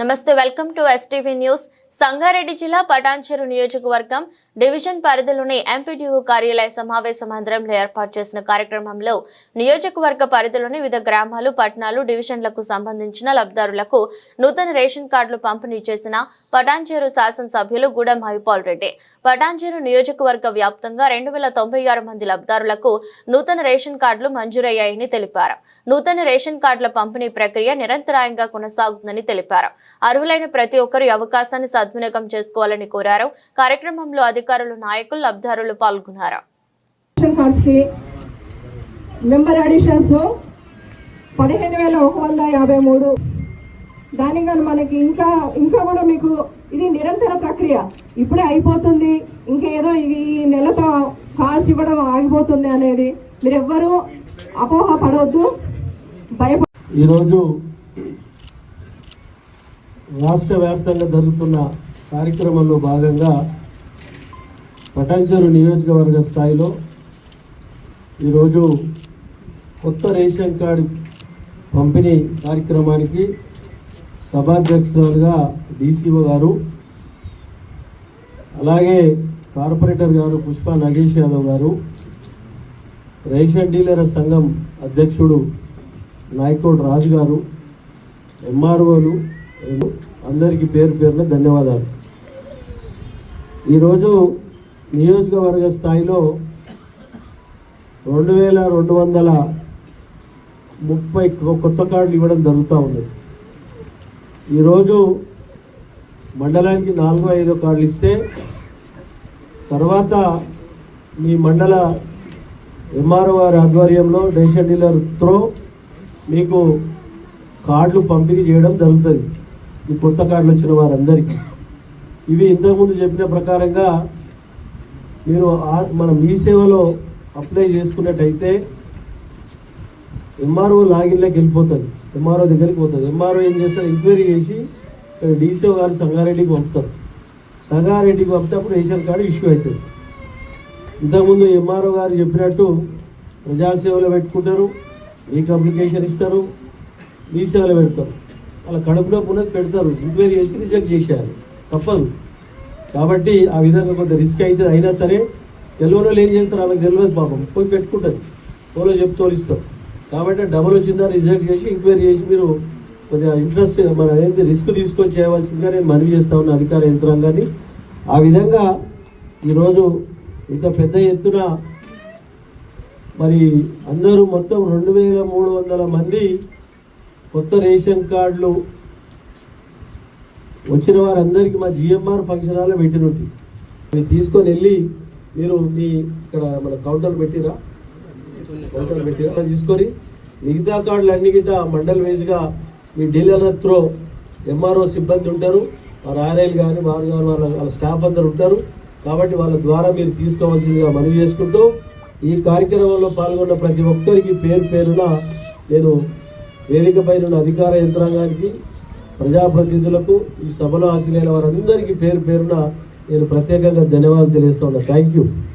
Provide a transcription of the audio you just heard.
నమస్తే welcome to STV news Sangareddy జిల్లా పటాన్చెరు నియోజకవర్గం డివిజన్ పరిధిలోని ఎంపీటీఓ కార్యాలయ సమావేశ మందిరంలో ఏర్పాటు చేసిన కార్యక్రమంలో నియోజకవర్గ పరిధిలోని వివిధ గ్రామాలు పట్టణాలు డివిజన్లకు సంబంధించిన లబ్ధారులకు నూతన రేషన్ కార్డులు పంపిణీ చేసిన పటాన్చెరు శాసనసభ్యులు గూడెం హైపాల్ రెడ్డి. పటాన్చెరు నియోజకవర్గ వ్యాప్తంగా రెండు వేల తొంభై ఆరు మంది లబ్ధారులకు నూతన రేషన్ కార్డులు మంజూరయ్యాయని తెలిపారు. నూతన రేషన్ కార్డుల పంపిణీ ప్రక్రియ నిరంతరాయంగా కొనసాగుతుందని తెలిపారు. అర్హులైన ప్రతి ఒక్కరు ఈ అవకాశాన్ని సద్వినియోగం చేసుకోవాలని కోరారు. కార్యక్రమంలో అధికారులు నాయకులు లబ్ధిదారులు పాల్గొన్నారు. మెంబర్ అడిషన్స్ పదిహేను వేల ఒక వంద యాభై మూడు. మనకి ఇంకా ఇంకా కూడా మీకు ఇది నిరంతర ప్రక్రియ. ఇప్పుడే అయిపోతుంది. ఇంకా ఏదో ఈ ఈ నెలతో కార్డ్స్ ఇవ్వడం ఆగిపోతుంది అనేది మీరు ఎవ్వరూ అపోహ పడవద్దు భయపడ ఈరోజు రాష్ట్ర వ్యాప్తంగా జరుగుతున్న కార్యక్రమంలో భాగంగా పటాన్చెరు నియోజకవర్గ స్థాయిలో ఈరోజు కొత్త రేషన్ కార్డు పంపిణీ కార్యక్రమానికి సభాధ్యక్షులుగా డీసీఓ గారు అలాగే కార్పొరేటర్ గారు పుష్ప నగేష్ యాదవ్ గారు రేషన్ డీలర్ సంఘం అధ్యక్షుడు నాయకోడ్ రాజు గారు ఎంఆర్ఓలు అందరికీ పేరు పేరున ధన్యవాదాలు. ఈరోజు నియోజకవర్గ స్థాయిలో రెండు వేల రెండు వందల ముప్పై కొత్త కార్డులు ఇవ్వడం జరుగుతూ ఉంది. ఈరోజు మండలానికి నాలుగు ఐదు కార్డులు ఇస్తే తర్వాత మీ మండల ఎంఆర్ఓ వారి ఆధ్వర్యంలో డేషన్ డీలర్ త్రో మీకు కార్డులు పంపిణీ చేయడం జరుగుతుంది. ఈ కొత్త కార్డులు వచ్చిన వారందరికీ. ఇవి ఇంతకుముందు చెప్పిన ప్రకారంగా మీరు ఆ- మన మీ సేవలో అప్లై చేసుకున్నట్టయితే ఎంఆర్ఓ లాగిన్లోకి వెళ్ళిపోతుంది ఎంఆర్ఓ దగ్గరికి పోతుంది ఎంఆర్ఓ ఏం చేస్తారు? ఎంక్వైరీ చేసి డీసీఓ గారు సంగారెడ్డికి పంపుతారు. సంగారెడ్డికి పంపితే అప్పుడు రేషన్ కార్డు ఇష్యూ అవుతుంది. ఇంతకుముందు ఎంఆర్ఓ గారు చెప్పినట్టు ప్రజాసేవలో పెట్టుకుంటారు మీకు ఇస్తారు మీ సేవలో పెడతారు. అలా కడుపులో ఉన్నది పెడతారు. ఎంక్వైరీ చేసి రిజెక్ట్ చేశారు. తప్పదు. కాబట్టి ఆ విధంగా కొంత రిస్క్ అయితే అయినా సరే తెలియని ఏం చేస్తారు? వాళ్ళకి తెలియదు పాపం. పోయి పెట్టుకుంటారు. ఫోన్లో చెప్పి తోలిస్తారు. కాబట్టి డబుల్ వచ్చిందా రిజెక్ట్ చేసి ఎంక్వైరీ చేసి మీరు కొద్దిగా ఇంట్రెస్ట్ మన ఏంటి రిస్క్ తీసుకొని చేయవలసిందిగా నేను మనవి చేస్తా ఉన్న అధికార యంత్రాంగాన్ని. ఆ విధంగా ఈరోజు ఇంత పెద్ద ఎత్తున మరి అందరూ మొత్తం రెండు వేల మూడు వందల మంది కొత్త రేషన్ కార్డులు వచ్చిన వారందరికీ మా జిఎంఆర్ ఫంక్షన్ హాల్లో పెట్టినట్టు. మీరు తీసుకొని వెళ్ళి మీరు మీ ఇక్కడ మన కౌంటర్ పెట్టిరా? కౌంటర్ పెట్టిరా? తీసుకొని మిగతా కార్డులు అన్ని గిట్ట మండల్ వైజ్గా మీ డీలర్ త్రో ఎంఆర్ఓ సిబ్బంది ఉంటారు. వారు ఆర్ఐలు కానీ వారు కానీ వాళ్ళ వాళ్ళ స్టాఫ్ అందరు ఉంటారు. కాబట్టి వాళ్ళ ద్వారా మీరు తీసుకోవాల్సిందిగా మనవి చేసుకుంటూ ఈ కార్యక్రమంలో పాల్గొన్న ప్రతి ఒక్కరికి పేరు పేరున నేను వేదికపై ఉన్న అధికార యంత్రాంగానికి ప్రజాప్రతినిధులకు ఈ సభలో హాజరైన వారందరికీ పేరు పేరున నేను ప్రత్యేకంగా ధన్యవాదాలు తెలియజేస్తున్నా థ్యాంక్ యూ